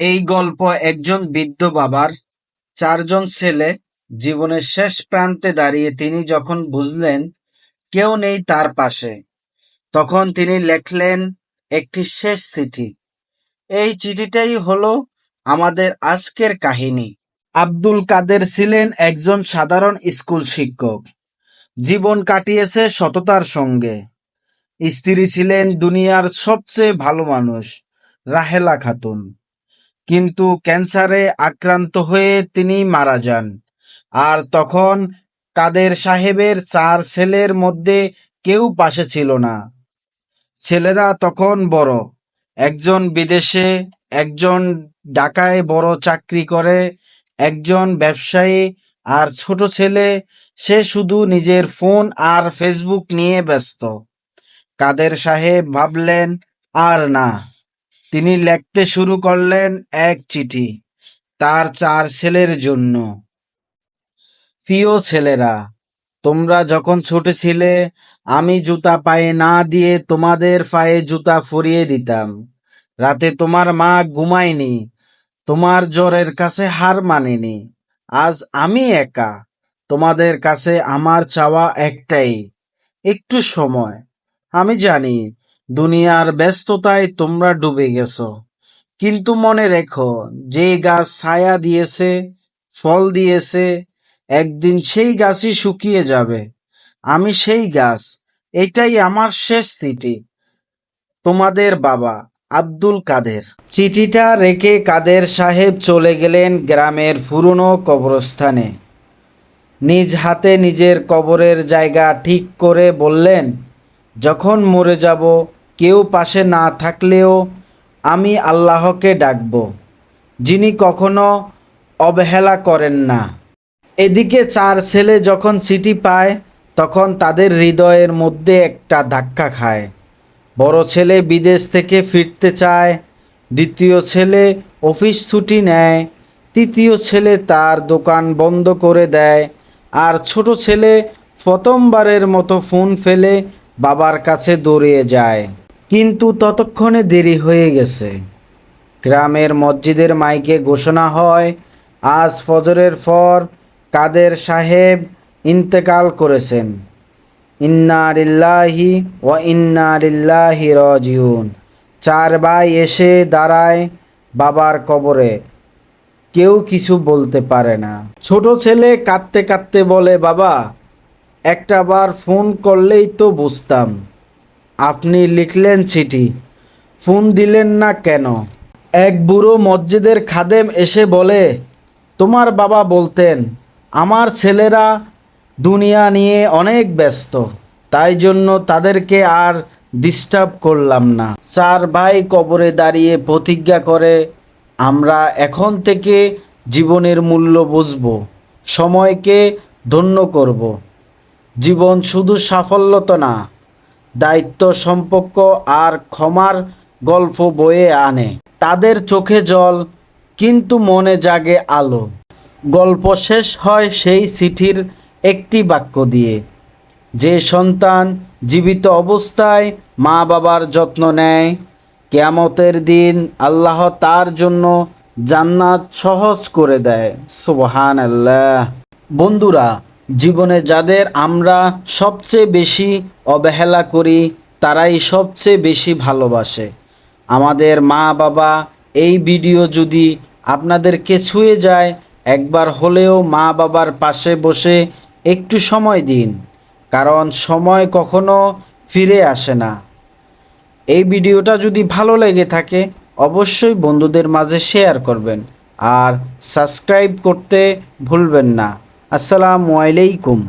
এই গল্প একজন বৃদ্ধ বাবার চারজন ছেলে জীবনের শেষ প্রান্তে দাঁড়িয়ে তিনি যখন বুঝলেন কেউ নেই তার পাশে, তখন তিনি লেখলেন একটি শেষ চিঠি। এই চিঠিটাই হলো আমাদের আজকের কাহিনী। আব্দুল কাদের ছিলেন একজন সাধারণ স্কুল শিক্ষক। জীবন কাটিয়েছে সততার সঙ্গে। স্ত্রী ছিলেন দুনিয়ার সবচেয়ে ভালো মানুষ, রাহেলা খাতুন। কিন্তু ক্যান্সারে আক্রান্ত হয়ে তিনি মারা যান। আর তখন কাদের সাহেবের চার ছেলের মধ্যে কেউ পাশে ছিল না। ছেলেরা তখন বড়। একজন বিদেশে, একজন ঢাকায় বড় চাকরি করে, একজন ব্যবসায়ী, আর ছোট ছেলে, সে শুধু নিজের ফোন আর ফেসবুক নিয়ে ব্যস্ত। কাদের সাহেব ভাবলেন, আর না। তিনি লিখতে শুরু করলেন এক চিঠি তার চার ছেলের জন্য। প্রিয় ছেলেরা, তোমরা যখন ছোট ছিলে, আমি জুতা পায়ে না দিয়ে তোমাদের পায়ে জুতা ফরিয়ে দিতাম। রাতে তোমার মা ঘুমায়নি, তোমার জ্বরের কাছে হার মানেনি। আজ আমি একা, তোমাদের কাছে আমার চাওয়া একটাই, একটু সময়। আমি জানি দুনিয়ার ব্যস্ততায় তোমরা ডুবে গেছো। কিন্তু মনে রেখো, যে গাছ ছায়া দিয়েছে, ফল দিয়েছে, একদিন সেই গাছই শুকিয়ে যাবে। আমি সেই গাছ, এটাই আমার শেষ চিঠি। তোমাদের বাবা, আব্দুল কাদের। চিঠিটা রেখে কাদের সাহেব চলে গেলেন গ্রামের পুরনো কবরস্থানে। নিজ হাতে নিজের কবরের জায়গা ঠিক করে বললেন, যখন মরে যাব কেউ পাশে না থাকলেও আমি আল্লাহকে ডাকব, যিনি কখনো অবহেলা করেন না। এদিকে চার ছেলে যখন চিঠি পায়, তখন তাদের হৃদয়ের মধ্যে একটা ধাক্কা খায়। বড় ছেলে বিদেশ থেকে ফিরতে চায়, দ্বিতীয় ছেলে অফিস ছুটি নেয়, তৃতীয় ছেলে তার দোকান বন্ধ করে দেয়, আর ছোট ছেলে প্রথমবারের মতো ফোন ফেলে বাবার কাছে দৌড়িয়ে যায়। কিন্তু ততক্ষণে দেরি হয়ে গেছে। গ্রামের মসজিদের মাইকে ঘোষণা হয়, আজ ফজরের পর কাদের সাহেব ইন্তেকাল করেছেন। ইন্নারিল্লাহি ও ইন্নারিল্লাহি রজিউন। চার ভাই এসে দাঁড়ায় বাবার কবরে। কেউ কিছু বলতে পারে না। ছোট ছেলে কাঁদতে কাঁদতে বলে, বাবা, একটা বার ফোন করলেই তো বুঝতাম। আপনি লিখলেন চিঠি। ফোন দিলেন না কেন? এক বুড়ো মসজিদের খাদেম এসে বলে, তোমার বাবা বলতেন, আমার ছেলেরা দুনিয়া নিয়ে অনেক ব্যস্ত, তাই জন্য তাদেরকে আর ডিস্টার্ব করলাম না। চার ভাই কবরে দাঁড়িয়ে প্রতিজ্ঞা করে, আমরা এখন থেকে জীবনের মূল্য বুঝব, সময়কে ধন্য করব। জীবন শুধু সাফল্য তো না দায়িত্ব সম্পর্ক আর ক্ষমার গল্প বয়ে আনে। তাদের চোখে জল, কিন্তু মনে জাগে আলো। গল্প শেষ হয় সেই চিঠির একটি বাক্য দিয়ে। যে সন্তান জীবিত অবস্থায় মা বাবার যত্ন নেয়, কেয়ামতের দিন আল্লাহ তার জন্য জান্নাত সহজ করে দেয়। সুবহান আল্লাহ বন্ধুরা জীবনে যাদের আমরা সবচেয়ে বেশি অবহেলা করি, তারাই সবচেয়ে বেশি ভালোবাসে। আমাদের মা বাবা এই ভিডিও যদি আপনাদেরকে ছুঁয়ে যায়, একবার হলেও মা বাবার পাশে বসে একটু সময় দিন, কারণ সময় কখনো ফিরে আসে না। এই ভিডিওটা যদি ভালো লেগে থাকে, অবশ্যই বন্ধুদের মাঝে শেয়ার করবেন, আর সাবস্ক্রাইব করতে ভুলবেন না। আসসালামু আলাইকুম।